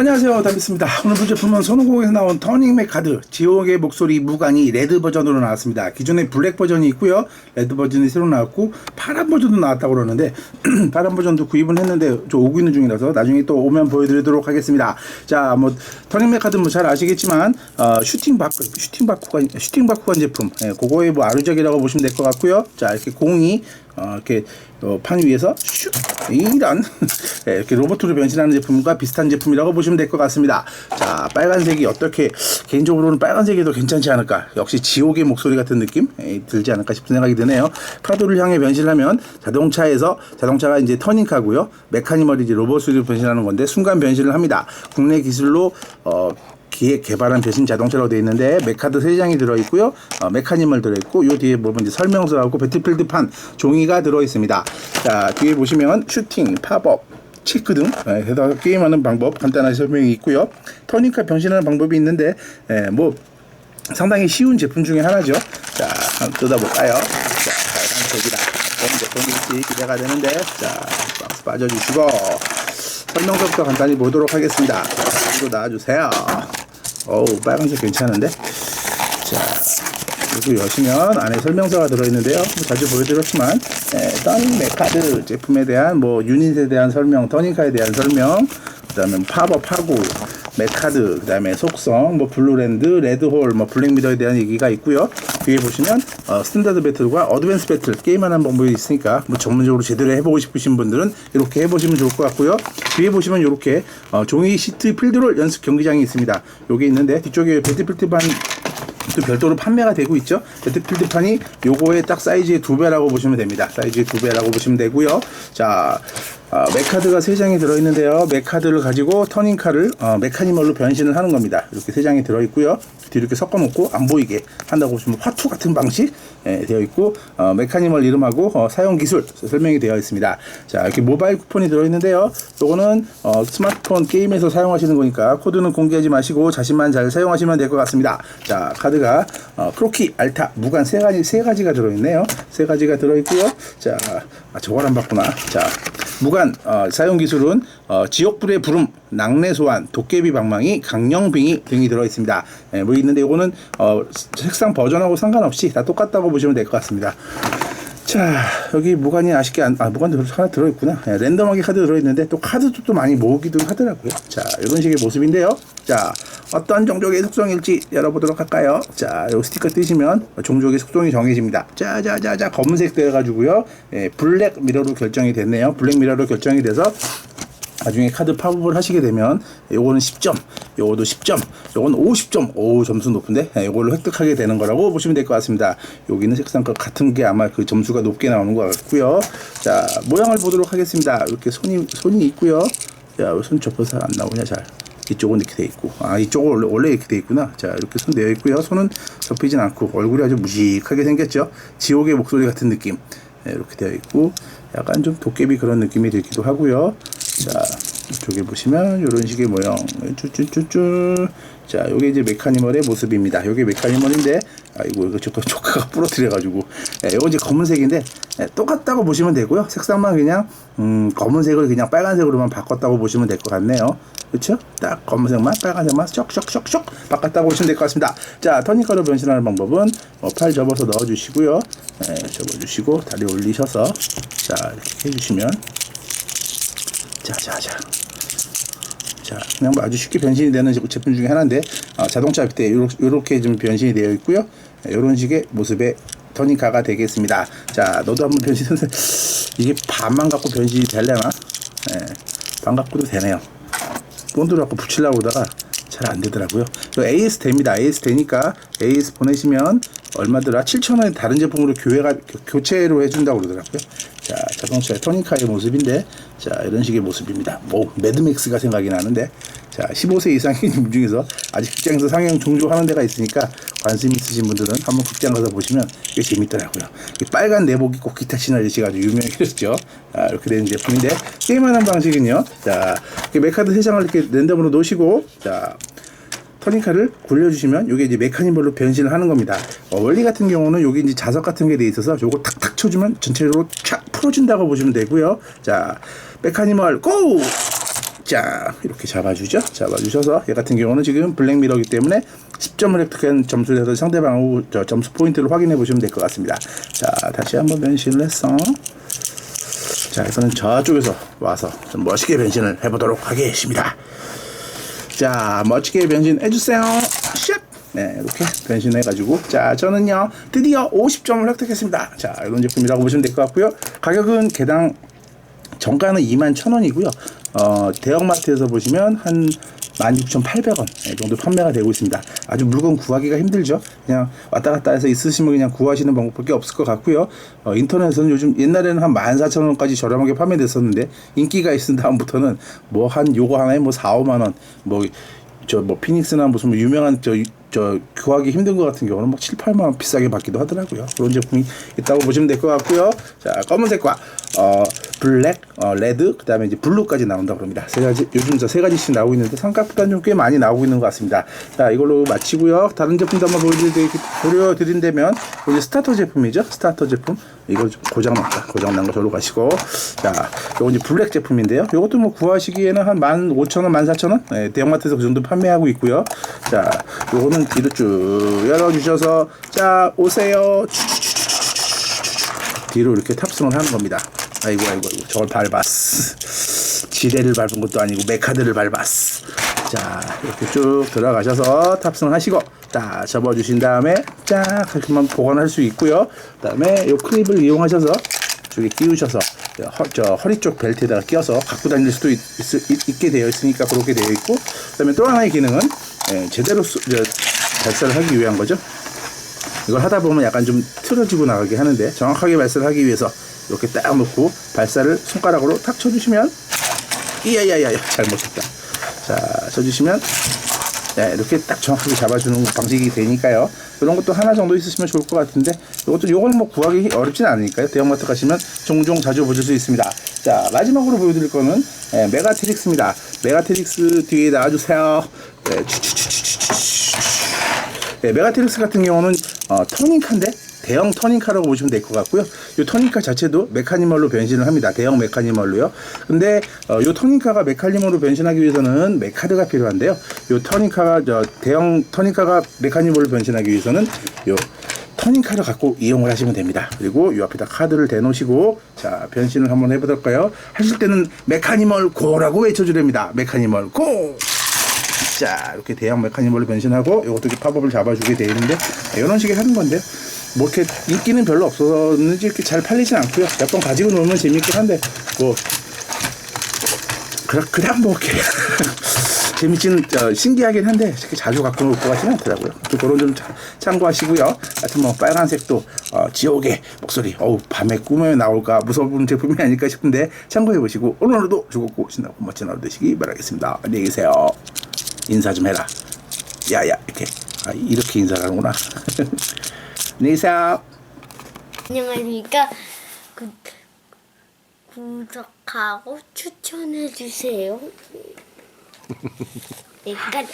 안녕하세요. 다비스입니다. 오늘 부 제품은 손오공에서 나온 터닝맥 카드 지옥의 목소리 무관이 레드 버전으로 나왔습니다. 기존에 블랙 버전이 있고요. 레드 버전이 새로 나왔고 파란 버전도 나왔다고 그러는데 파란 버전도 구입은 했는데 저 오고 있는 중이라서 나중에 또 오면 보여드리도록 하겠습니다. 자 뭐 터닝맥 카드 뭐 잘 아시겠지만 어, 슈팅 바쿠 슈팅 바쿠간 슈팅 바쿠간 제품. 예, 그거의 뭐 아류작이라고 보시면 될 것 같고요. 자 이렇게 공이 어, 이렇게 어, 판 위에서 슉 이런 네, 이렇게 로봇으로 변신하는 제품과 비슷한 제품이라고 보시면 될 것 같습니다. 자 빨간색이 어떻게 개인적으로는 빨간색이 더 괜찮지 않을까? 역시 지옥의 목소리 같은 느낌 에, 들지 않을까 싶은 생각이 드네요. 프라도를 향해 변신하면 자동차에서 자동차가 이제 터닝카고요, 메카니멀이 이제 로봇으로 변신하는 건데 순간 변신을 합니다. 국내 기술로 어, 기획 개발한 배신 자동차라고 되어 있는데 메카드 세 장이 들어 있고요. 어, 메카니멀 들어 있고 요 뒤에 보면 이제 설명서하고 배틀필드판 종이가 들어 있습니다. 자 뒤에 보시면 슈팅, 팝업, 체크 등 예, 해서 게임하는 방법 간단한 설명이 있고요. 터닝카 변신하는 방법이 있는데 예, 뭐 상당히 쉬운 제품 중에 하나죠. 자 한번 뜯어볼까요? 자 빨간색이다. 어떤 제품일지 기대가 되는데 자 박스 빠져주시고 설명서부터 간단히 보도록 하겠습니다. 자, 이거 놔주세요. 어우 빨간색 괜찮은데? 자 그리고 여시면 안에 설명서가 들어있는데요. 뭐 자주 보여드렸지만 예, 터닝 메카드 제품에 대한 뭐 유닛에 대한 설명 터닝카에 대한 설명 그 다음에 팝업하고 메카드 그 다음에 속성 뭐 블루랜드 레드홀 뭐 블랙미러에 대한 얘기가 있고요 뒤에 보시면 어, 스탠다드 배틀과 어드밴스 배틀 게임하는 방법이 있으니까 뭐 전문적으로 제대로 해보고 싶으신 분들은 이렇게 해보시면 좋을 것 같고요 뒤에 보시면 이렇게 어, 종이 시트 필드롤 연습 경기장이 있습니다 여기 있는데 뒤쪽에 배틀필드반 또 별도로 판매가 되고 있죠. 배틀필드판이 요거의 딱 사이즈의 두 배라고 보시면 됩니다. 사이즈의 두 배라고 보시면 되고요. 자, 어, 메카드가 세 장이 들어있는데요. 메카드를 가지고 터닝카를 어, 메카니멀로 변신을 하는 겁니다. 이렇게 세 장이 들어있고요. 뒤로 이렇게 섞어놓고 안 보이게 한다고 보시면 화투 같은 방식 예, 되어 있고 어, 메카니멀 이름하고 어, 사용 기술 설명이 되어 있습니다. 자 이렇게 모바일 쿠폰이 들어있는데요. 요거는 어, 스마트폰 게임에서 사용하시는 거니까 코드는 공개하지 마시고 자신만 잘 사용하시면 될 것 같습니다. 자 카드가 어, 크로키, 알타, 무관 세 가지 세 가지가 들어있네요. 세 가지가 들어있고요. 자 아, 저걸 안 봤구나. 자 무관 어, 사용 기술은 어, 지옥불의 부름, 낙내 소환, 도깨비 방망이, 강령빙이 등이 들어 있습니다. 예, 뭐 있는데 이거는 어, 색상 버전하고 상관없이 다 똑같다고 보시면 될 것 같습니다. 자 여기 무관이 아쉽게 안, 아 무관도 하나 들어있구나. 예, 랜덤하게 카드 들어있는데 또 카드도 또 많이 모으기도 하더라고요. 자 이런 식의 모습인데요. 자 어떤 종족의 속성일지 열어보도록 할까요? 자 요 스티커 뜨시면 종족의 속성이 정해집니다. 자 자 자 자 검은색 돼가지고요. 예, 블랙 미러로 결정이 됐네요. 블랙 미러로 결정이 돼서 나중에 카드 팝업을 하시게 되면 요거는 10점, 요거도 10점, 요거는 50점. 오 점수 높은데 예, 요걸로 획득하게 되는 거라고 보시면 될 것 같습니다. 여기는 색상과 같은 게 아마 그 점수가 높게 나오는 것 같고요. 자 모양을 보도록 하겠습니다. 이렇게 손이 손이 있고요. 자손 접어서 안 나오냐 잘. 이쪽은 이렇게 돼 있고 아 이쪽은 원래, 원래 이렇게 돼 있구나 자 이렇게 손 되어 있고요 손은 접히진 않고 얼굴이 아주 무식하게 생겼죠 지옥의 목소리 같은 느낌 네, 이렇게 되어 있고 약간 좀 도깨비 그런 느낌이 들기도 하고요 자 이쪽에 보시면 이런 식의 모형. 쭈쭈쭈쭈. 자 요게 이제 메카니멀의 모습입니다. 요게 메카니멀인데 아이고 이거 조금 조카가 부러뜨려 가지고. 예, 요거 이제 검은색인데 예, 똑같다고 보시면 되고요. 색상만 그냥 음, 검은색을 그냥 빨간색으로만 바꿨다고 보시면 될 것 같네요. 그렇죠 딱 검은색만 빨간색만 쇽쇽쇽쇽 바꿨다고 보시면 될 것 같습니다. 자 터니카로 변신하는 방법은 어, 팔 접어서 넣어 주시고요. 예, 접어 주시고 다리 올리셔서 자 이렇게 해주시면 자 자 자 자, 그냥 뭐 아주 쉽게 변신이 되는 제품 중에 하나인데 어, 자동차 밑에 이렇게 좀 변신이 되어 있고요. 이런 식의 모습의 터닝카가 되겠습니다. 자, 너도 한번 변신해서 이게 반만 갖고 변신이 되려나? 예, 반 갖고도 되네요. 본드를 갖고 붙이려고 그러다가 잘 안 되더라고요. 저 AS 됩니다. AS 되니까 AS 보내시면 얼마더라? 7,000원에 다른 제품으로 교회가 교체로 해준다고 그러더라고요. 자, 자동차의 터닝카의 모습인데, 자, 이런 식의 모습입니다. 오, 매드맥스가 생각이 나는데, 자, 15세 이상인 분 중에서 아직 극장에서 상영 종조하는 데가 있으니까 관심 있으신 분들은 한번 극장 가서 보시면 이게 재밌더라고요. 이 빨간 내복 입고 기타 치는 아저씨가 아주 유명해졌죠. 아, 이렇게 되는 제품인데, 게임하는 방식은요, 자, 메카드 3장을 이렇게 랜덤으로 놓으시고, 자, 터닝카를 굴려주시면 이게 이제 메카니멀로 변신을 하는 겁니다. 어, 원리 같은 경우는 여기 이제 자석 같은 게 돼 있어서 요거 탁탁 쳐주면 전체적으로 촥 풀어준다고 보시면 되고요. 자, 메카니멀 고! 자 이렇게 잡아주죠. 잡아주셔서 얘 같은 경우는 지금 블랙미러기 때문에 10점을 획득한 점수에서 상대방하고 저 점수 포인트를 확인해 보시면 될 것 같습니다. 자 다시 한번 변신을 했어. 자 이거는 저쪽에서 와서 좀 멋있게 변신을 해보도록 하겠습니다. 자 멋지게 변신해 주세요. 샷. 네 이렇게 변신해가지고 자 저는요 드디어 50점을 획득했습니다. 자 이런 제품이라고 보시면 될 것 같고요. 가격은 개당 정가는 2만 1,000원이고요. 어, 대형마트에서 보시면 한 16,800원 정도 판매가 되고 있습니다. 아주 물건 구하기가 힘들죠. 그냥 왔다 갔다 해서 있으시면 그냥 구하시는 방법밖에 없을 것 같고요. 어, 인터넷에서는 요즘 옛날에는 한 14,000원까지 저렴하게 판매됐었는데 인기가 있은 다음부터는 뭐 한 요거 하나에 뭐 4, 5만 원, 뭐 저뭐 피닉스나 무슨 뭐 유명한 저, 저 구하기 힘든 것 같은 경우는 막 7, 8만 원 비싸게 받기도 하더라고요. 그런 제품이 있다고 보시면 될 것 같고요. 자, 검은색과 어, 블랙, 어, 레드, 그다음에 이제 블루까지 나온다고 합니다. 세 가지 요즘 저 세 가지씩 나오고 있는데 생각보다는 좀 꽤 많이 마치고 있는 것 같습니다. 자, 이걸로 마치고요. 다른 제품도 한번 보여드리, 보여드린다면 이제 스타터 제품이죠. 스타터 제품. 이거 좀 고장 났다. 고장 난거 저로 가시고. 자, 요거 이제 블랙 제품인데요. 요것도 뭐 구하시기에는 한 15,000원, 14,000원? 네, 대형마트에서 그 정도 판매하고 있고요. 자, 요거는 뒤로 쭉 열어주셔서 자, 오세요. 뒤로 이렇게 탑승을 하는 겁니다. 아이고 아이고 아이고 저걸 밟았어. 지뢰를 밟은 것도 아니고 메카드를 밟았어. 자 이렇게 쭉 들어가셔서 탑승을 하시고 자 접어주신 다음에 쫙 이렇게만 보관할 수 있고요. 그 다음에 요 클립을 이용하셔서 저기 끼우셔서 허, 저 허리 쪽 벨트에다가 끼워서 갖고 다닐 수도 있, 있, 게 되어 있으니까 그렇게 되어 있고 그다음에 또 하나의 기능은 예, 제대로 수, 저, 발사를 하기 위한 거죠. 이걸 하다 보면 약간 좀 틀어지고 나가게 하는데 정확하게 발사를 하기 위해서 이렇게 딱 놓고 발사를 손가락으로 탁 쳐주시면 이야야야야 잘못했다. 자 쳐주시면 네, 이렇게 딱 정확하게 잡아주는 방식이 되니까요. 이런 것도 하나 정도 있으시면 좋을 것 같은데 이것도 요건 뭐 구하기 어렵진 않으니까요. 대형마트 가시면 종종 자주 보실 수 있습니다. 자 마지막으로 보여드릴 거는 예, 메가트릭스입니다. 메가트릭스 뒤에 나와주세요. 네, 네, 메가트릭스 같은 경우는 어, 터닝카인데 대형 터닝카라고 보시면 될 것 같고요. 이 터닝카 자체도 메카니멀로 변신을 합니다. 대형 메카니멀로요. 근데 어, 이 터닝카가 메카니멀로 변신하기 위해서는 메카드가 필요한데요. 이 터닝카가 저 대형 터닝카가 메카니멀로 변신하기 위해서는 요 터닝카를 갖고 이용을 하시면 됩니다. 그리고 이 앞에다 카드를 대놓으시고 자 변신을 한번 해보실까요? 하실 때는 메카니멀 고라고 외쳐주랍니다. 메카니멀 고! 자 이렇게 대형 메카니멀로 변신하고 이것도 이렇게 팝업을 잡아주게 되어 있는데 이런 식의 하는 건데요. 뭐 이렇게 인기는 별로 없었는지 이렇게 잘 팔리진 않고요. 몇 번 가지고 놀면 재밌긴 한데 뭐 그냥 그냥 뭐 이렇게 재밌진 어, 신기하긴 한데 이렇게 자주 갖고 놀 것 같지는 않더라고요. 또 그런 좀 참- 참고하시고요. 하여튼 뭐 빨간색도 어, 지옥의 목소리 어우 밤에 꿈에 나올까 무서운 제품이 아닐까 싶은데 참고해 보시고 오늘 하루도 즐겁고 신나고 멋진 하루 되시기 바라겠습니다. 안녕히 계세요. 인사 좀 해라. 야야 이렇게 아, 이렇게 인사를 하는구나. 안녕히 계세요. 안녕하십니까. 구, 구독하고 추천해 주세요. 네, 끝.